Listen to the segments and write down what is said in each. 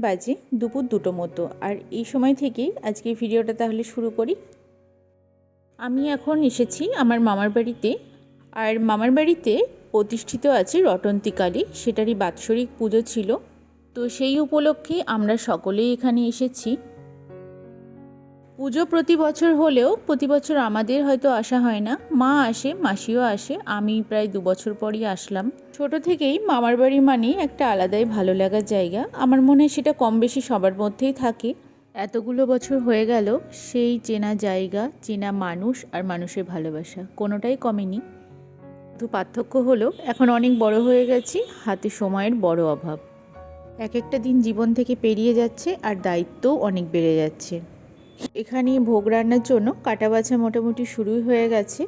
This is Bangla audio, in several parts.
বাজে দুপুর দুটো মতো। আর এই সময় থেকেই আজকে ভিডিওটা তাহলে শুরু করি। আমি এখন এসেছি আমার মামার বাড়িতে। আর মামার বাড়িতে প্রতিষ্ঠিত আছে রটন্তী কালী। সেটারই বাৎসরিক পুজো ছিল। তো সেই উপলক্ষে আমরা সকলেই এখানে এসেছি। পুজো প্রতি বছর হলেও প্রতি বছর আমাদের হয়তো আসা হয় না। মা আসে, মাসিও আসে। আমি প্রায় দু বছর পরই আসলাম। ছোট থেকেই মামার বাড়ি মানেই একটা আলাদাই ভালো লাগার জায়গা। আমার মনে হয় সেটা কম বেশি সবার মধ্যেই থাকে। এতগুলো বছর হয়ে গেল, সেই চেনা জায়গা, চেনা মানুষ আর মানুষের ভালোবাসা। কোনোটাই কমেনি। শুধু পার্থক্য হলো, এখন অনেক বড় হয়ে গেছি, হাতে সময়ের বড় অভাব। এক একটা দিন জীবন থেকে পেরিয়ে যাচ্ছে আর দায়িত্বও অনেক বেড়ে যাচ্ছে। এখানে ভোগ রান্নার জন্য কাটা বাছা মোটামুটি শুরুই হয়ে গেছে।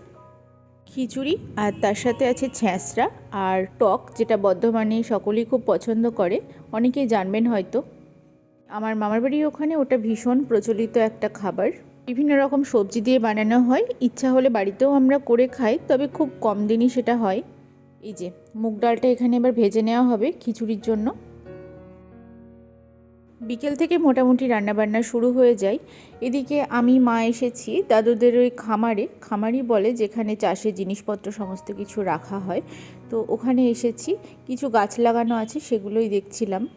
খিচুড়ি আর তার সাথে আছে ছ্যাঁচড়া আর টক, যেটা বর্ধমানে সকলেই খুব পছন্দ করে। অনেকেই জানবেন হয়তো। আমার মামার বাড়ির ওখানে ওটা ভীষণ প্রচলিত একটা খাবার। বিভিন্ন রকম সবজি দিয়ে বানানো হয়। ইচ্ছা হলে বাড়িতেও আমরা করে খাই, তবে খুব কম দিনই সেটা হয়। এই যে, মুগ ডালটা এখানে এবার ভেজে নেওয়া হবে খিচুড়ির জন্য। বিকেল থেকে মোটামুটি রান্নাবান্না শুরু হয়ে যায়। এদিকে আমি, মা এসেছি। দাদুদের ওই খামারে, খামারই বলে যেখানে চাষের জিনিসপত্র সমস্ত কিছু রাখা হয়। তো ওখানে এসেছি। কিছু গাছ লাগানো আছে, সেগুলোই দেখছিলাম।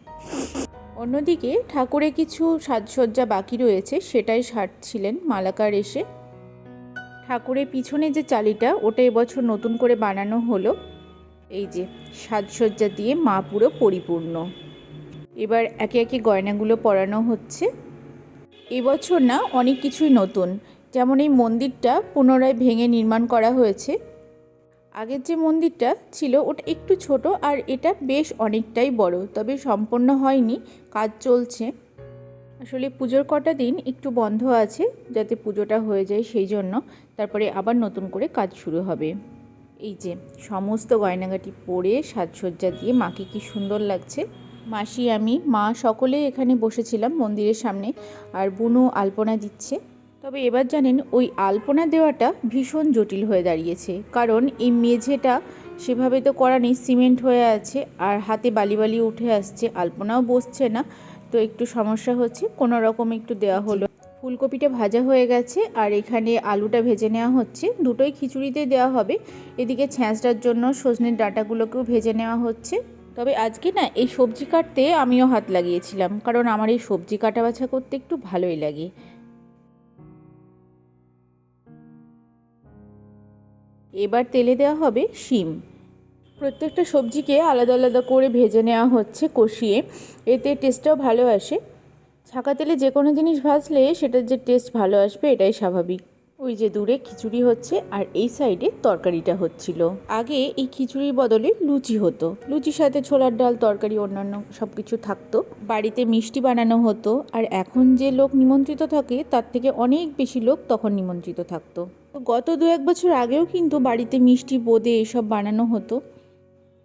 অন্যদিকে ঠাকুরে কিছু সাজসজ্জা বাকি রয়েছে, সেটাই সারছিলেন মালাকার এসে। ঠাকুরের পিছনে যে চালিটা, ওটা এবছর নতুন করে বানানো হলো। এই যে, সাজসজ্জা দিয়ে মা পুরো পরিপূর্ণ। এবার একে একে গয়নাগুলো পরানো হচ্ছে। এবছর না অনেক কিছুই নতুন। যেমন এই মন্দিরটা পুনরায় ভেঙে নির্মাণ করা হয়েছে। আগের যে মন্দিরটা ছিল ওটা একটু ছোট আর এটা বেশ অনেকটাই বড়, তবে সম্পূর্ণ হয়নি, কাজ চলছে। আসলে পুজোর কটা দিন একটু বন্ধ আছে যাতে পুজোটা হয়ে যায় সেই জন্য। তারপরে আবার নতুন করে কাজ শুরু হবে। এই যে, সমস্ত গয়নাগাটি পরে সাজসজ্জা দিয়ে মাকে কি সুন্দর লাগছে। মাসি, আমি, মা সকলেই এখানে বসেছিলাম মন্দিরের সামনে আর বুনু আলপনা দিচ্ছে। তবে এবার জানেন, ওই আলপনা দেওয়াটা ভীষণ জটিল হয়ে দাঁড়িয়েছে। কারণ এই মেঝেটা সেভাবে তো করা নেই, সিমেন্ট হয়ে আছে আর হাতে বালি বালি উঠে আসছে, আলপনাও বসছে না। তো একটু সমস্যা হচ্ছে, কোনো রকম একটু দেওয়া হলো। ফুলকপিটা ভাজা হয়ে গেছে আর এখানে আলুটা ভেজে নেওয়া হচ্ছে। দুটোই খিচুড়িতে দেওয়া হবে। এদিকে ছ্যাঁচটার জন্য সজনের ডাঁটাগুলোকেও ভেজে নেওয়া হচ্ছে। তবে আজকে না এই সবজি কাটতে আমিও হাত লাগিয়েছিলাম, কারণ আমার এই সবজি কাটা বাছা করতে একটু ভালোই লাগে। এবার তেলে দেওয়া হবে শিম। প্রত্যেকটা সবজিকে আলাদা আলাদা করে ভেজে নেওয়া হচ্ছে কষিয়ে। এতে টেস্টটাও ভালো আসে। ছাকা তেলে যে কোনো জিনিস ভাজলে সেটার যে টেস্ট ভালো আসবে এটাই স্বাভাবিক। ওই যে দূরে খিচুড়ি হচ্ছে আর এই সাইডে তরকারিটা হচ্ছিল। আগে এই খিচুড়ির বদলে লুচি হতো। লুচির সাথে ছোলার ডাল, তরকারি, অন্যান্য সব কিছু থাকতো। বাড়িতে মিষ্টি বানানো হতো আর এখন যে লোক নিমন্ত্রিত থাকে, তার থেকে অনেক বেশি লোক তখন নিমন্ত্রিত থাকতো। গত দু এক বছর আগেও কিন্তু বাড়িতে মিষ্টি, বোঁদে এসব বানানো হতো।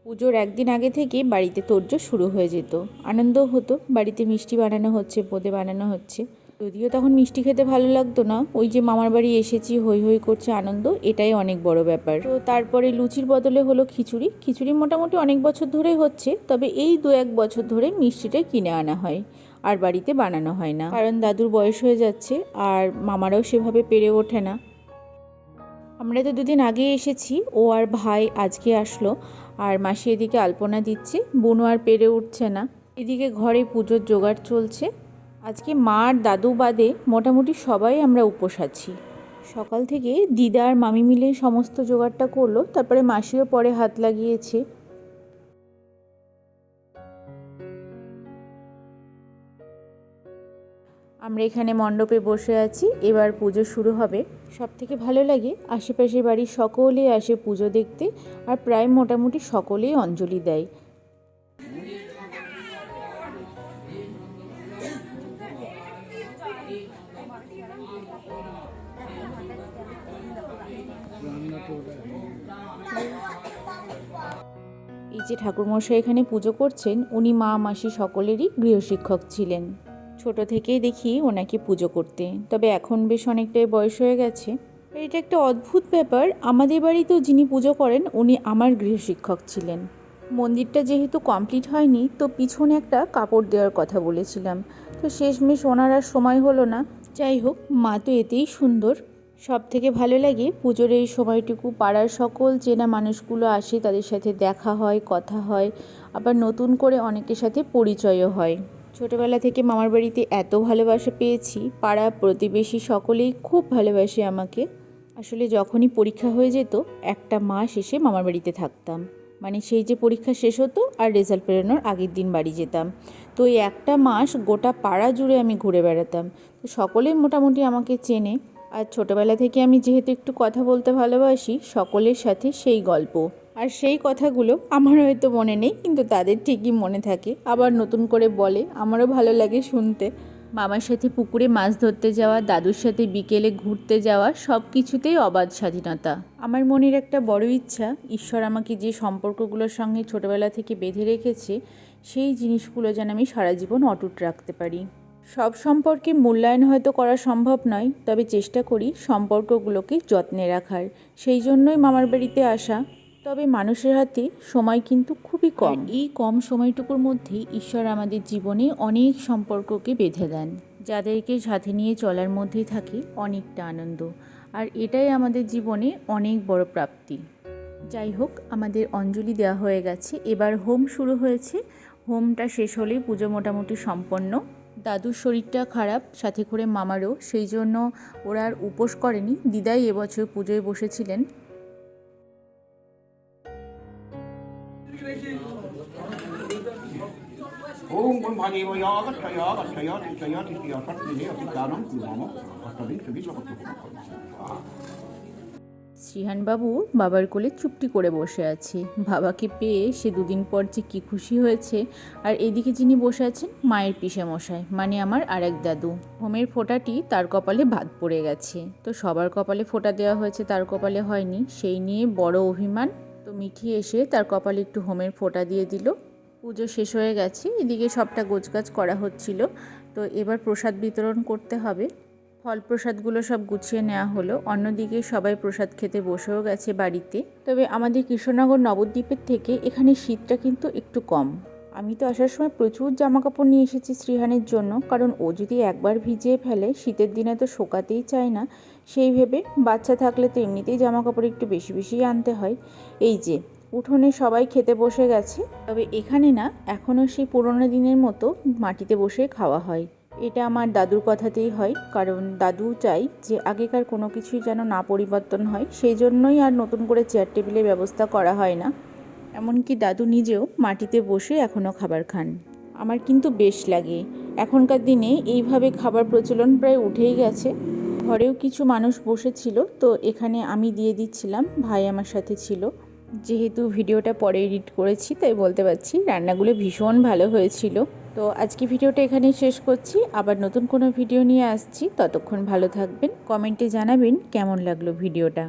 পুজোর একদিন আগে থেকে বাড়িতে তোড়জোড় শুরু হয়ে যেত। আনন্দও হতো, বাড়িতে মিষ্টি বানানো হচ্ছে, বোঁদে বানানো হচ্ছে। যদিও তখন মিষ্টি খেতে ভালো লাগতো না, ওই যে মামার বাড়ি এসেছি, হই হই করছে আনন্দ, এটাই অনেক বড় ব্যাপার। তো তারপরে লুচির বদলে হলো খিচুড়ি খিচুড়ি মোটামুটি অনেক বছর ধরেই হচ্ছে, তবে এই দু এক বছর ধরে মিষ্টিটা কিনে আনা হয়, আর বাড়িতে বানানো হয় না। কারণ দাদুর বয়স হয়ে যাচ্ছে, আর মামারাও সেভাবে পেরে ওঠে না। আমরা তো দুদিন আগে এসেছি, ও আর ভাই আজকে আসলো, আর মাসি এদিকে আলপনা দিচ্ছে বোনও আর পেরে উঠছে না। এদিকে ঘরে পুজোর জোগাড় চলছে আজকে মা আর দাদু বাদে মোটামুটি সবাই আমরা উপোস আছি। সকাল থেকে দিদা আর মামি মিলে সমস্ত জোগাড়টা করল, তারপরে মাসিও পরে হাত লাগিয়েছে। আমরা এখানে মণ্ডপে বসে আছি, এবার পুজো শুরু হবে। সব থেকে ভালো লাগে আশেপাশের বাড়ির সকলেই আসে পুজো দেখতে, আর প্রায় মোটামুটি সকলেই অঞ্জলি দেয়। এই যে ঠাকুরমশাই এখানে পুজো করছেন, উনি মা, মাসি সকলেরই গৃহশিক্ষক ছিলেন। ছোট থেকেই দেখি ওনাকে পুজো করতে। তবে এখন বেশ অনেকটাই বয়স হয়ে গেছে। এটা একটা অদ্ভুত ব্যাপার। আমাদের বাড়িতেও যিনি পুজো করেন, উনি আমার গৃহশিক্ষক ছিলেন। মন্দিরটা যেহেতু কমপ্লিট হয়নি, তো পিছনে একটা কাপড় দেওয়ার কথা বলেছিলাম। তো শেষমেশ ওনার আর সময় হলো না। যাই হোক, মা তো এতেই সুন্দর। সব থেকে ভালো লাগে পুজোর এই সময়টুকু পাড়ার সকল চেনা মানুষগুলো আসে, তাদের সাথে দেখা হয়, কথা হয়, আবার নতুন করে অনেকের সাথে পরিচয়ও হয়। ছোটোবেলা থেকে মামার বাড়িতে এত ভালোবাসা পেয়েছি, পাড়া প্রতিবেশী সকলেই খুব ভালোবাসে আমাকে। আসলে যখনই পরীক্ষা হয়ে যেত, একটা মাস এসে মামার বাড়িতে থাকতাম। মানে সেই যে পরীক্ষা শেষ হতো আর রেজাল্ট বেরোনোর আগের দিন বাড়ি যেতাম। তো এই একটা মাস গোটা পাড়া জুড়ে আমি ঘুরে বেড়াতাম। তো সকলেই মোটামুটি আমাকে চেনে। আর ছোটোবেলা থেকে আমি যেহেতু একটু কথা বলতে ভালোবাসি, সকলের সাথে সেই গল্প। আর সেই কথাগুলো আমার হয়তো মনে নেই, কিন্তু তাদের ঠিকই মনে থাকে। আবার নতুন করে বলে, আমারও ভালো লাগে শুনতে। মামার সাথে পুকুরে মাছ ধরতে যাওয়া, দাদুর সাথে বিকেলে ঘুরতে যাওয়া সব কিছুতেই অবাধ স্বাধীনতা। আমার মনের একটা বড় ইচ্ছা, ঈশ্বর আমাকে যে সম্পর্কগুলোর সঙ্গে ছোটোবেলা থেকে বেঁধে রেখেছে, সেই জিনিসগুলো যেন আমি সারা জীবন অটুট রাখতে পারি। সব সম্পর্কে মূল্যায়ন হয়তো করা সম্ভব নয়, তবে চেষ্টা করি সম্পর্কগুলোকে যত্নে রাখার। সেই জন্যই মামার বাড়িতে আসা। তবে মানুষের হাতে সময় কিন্তু খুবই কম। এই কম সময়টুকুর মধ্যেই ঈশ্বর আমাদের জীবনে অনেক সম্পর্ককে বেঁধে দেন, যাদেরকে সাথে নিয়ে চলার মধ্যেই থাকে অনেকটা আনন্দ। আর এটাই আমাদের জীবনে অনেক বড় প্রাপ্তি। যাই হোক, আমাদের অঞ্জলি দেওয়া হয়ে গেছে। এবার হোম শুরু হয়েছে। হোমটা শেষ হলেই পুজো মোটামুটি সম্পন্ন। দাদুর শরীরটা খারাপ সাথে করে মামারও সেই জন্য ওরা আর উপোস করেনি দিদাই এবছর পুজোয় বসেছিলেন 오 শ্রীহানবাবু বাবার কোলে চুপটি করে বসে আছে। বাবাকে পেয়ে সে দুদিন পর যে কী খুশি হয়েছে, আর এদিকে যিনি বসে আছেন মায়ের পিসে মশাই মানে আমার আরেক দাদু। হোমের ফোঁটাটি তার কপালে ভাত পড়ে গেছে। তো সবার কপালে ফোঁটা দেওয়া হয়েছে, তার কপালে হয়নি। সেই নিয়ে বড় অভিমান। তো মিঠি এসে তার কপালে একটু হোমের ফোঁটা দিয়ে দিল। পুজো শেষ হয়ে গেছে, এদিকে সবটা গোছগাছ করা হচ্ছিল। তো এবার প্রসাদ বিতরণ করতে হবে। ফল প্রসাদগুলো সব গুছিয়ে নেওয়া হলো। অন্যদিকে সবাই প্রসাদ খেতে বসেও গেছে বাড়িতে। তবে আমাদের কৃষ্ণনগর নবদ্বীপের থেকে এখানে শীতটা কিন্তু একটু কম। আমি তো আসার সময় প্রচুর জামা কাপড় নিয়ে এসেছি শ্রীহানের জন্য, কারণ ও যদি একবার ভিজিয়ে ফেলে, শীতের দিনে তো শোকাতেই চায় না। সেই ভেবে বাচ্চা থাকলে তো এমনিতেই জামা কাপড় একটু বেশি বেশি আনতে হয়। এই যে, উঠোনে সবাই খেতে বসে গেছে। তবে এখানে না এখনও সেই পুরোনো দিনের মতো মাটিতে বসে খাওয়া হয়। এটা আমার দাদুর কথাতেই হয়, কারণ দাদু চাই যে আগেকার কোনো কিছুই যেন না পরিবর্তন হয়, সেই জন্যই আর নতুন করে চেয়ার টেবিলের ব্যবস্থা করা হয় না। এমনকি দাদু নিজেও মাটিতে বসে এখনও খাবার খান। আমার কিন্তু বেশ লাগে। এখনকার দিনে এইভাবে খাবার প্রচলন প্রায় উঠেই গেছে। ঘরেও কিছু মানুষ বসেছিল, তো এখানে আমি দিয়ে দিচ্ছিলাম, ভাই আমার সাথে ছিল। যেহেতু ভিডিওটা পরে এডিট করেছি, তাই বলতে পারছি রান্নাগুলো ভীষণ ভালো হয়েছিল। তো আজকে ভিডিওটা এখানেই শেষ করছি। আবার নতুন কোনো ভিডিও নিয়ে আসছি। ততক্ষণ ভালো থাকবেন। কমেন্টে জানাবেন কেমন লাগল ভিডিওটা।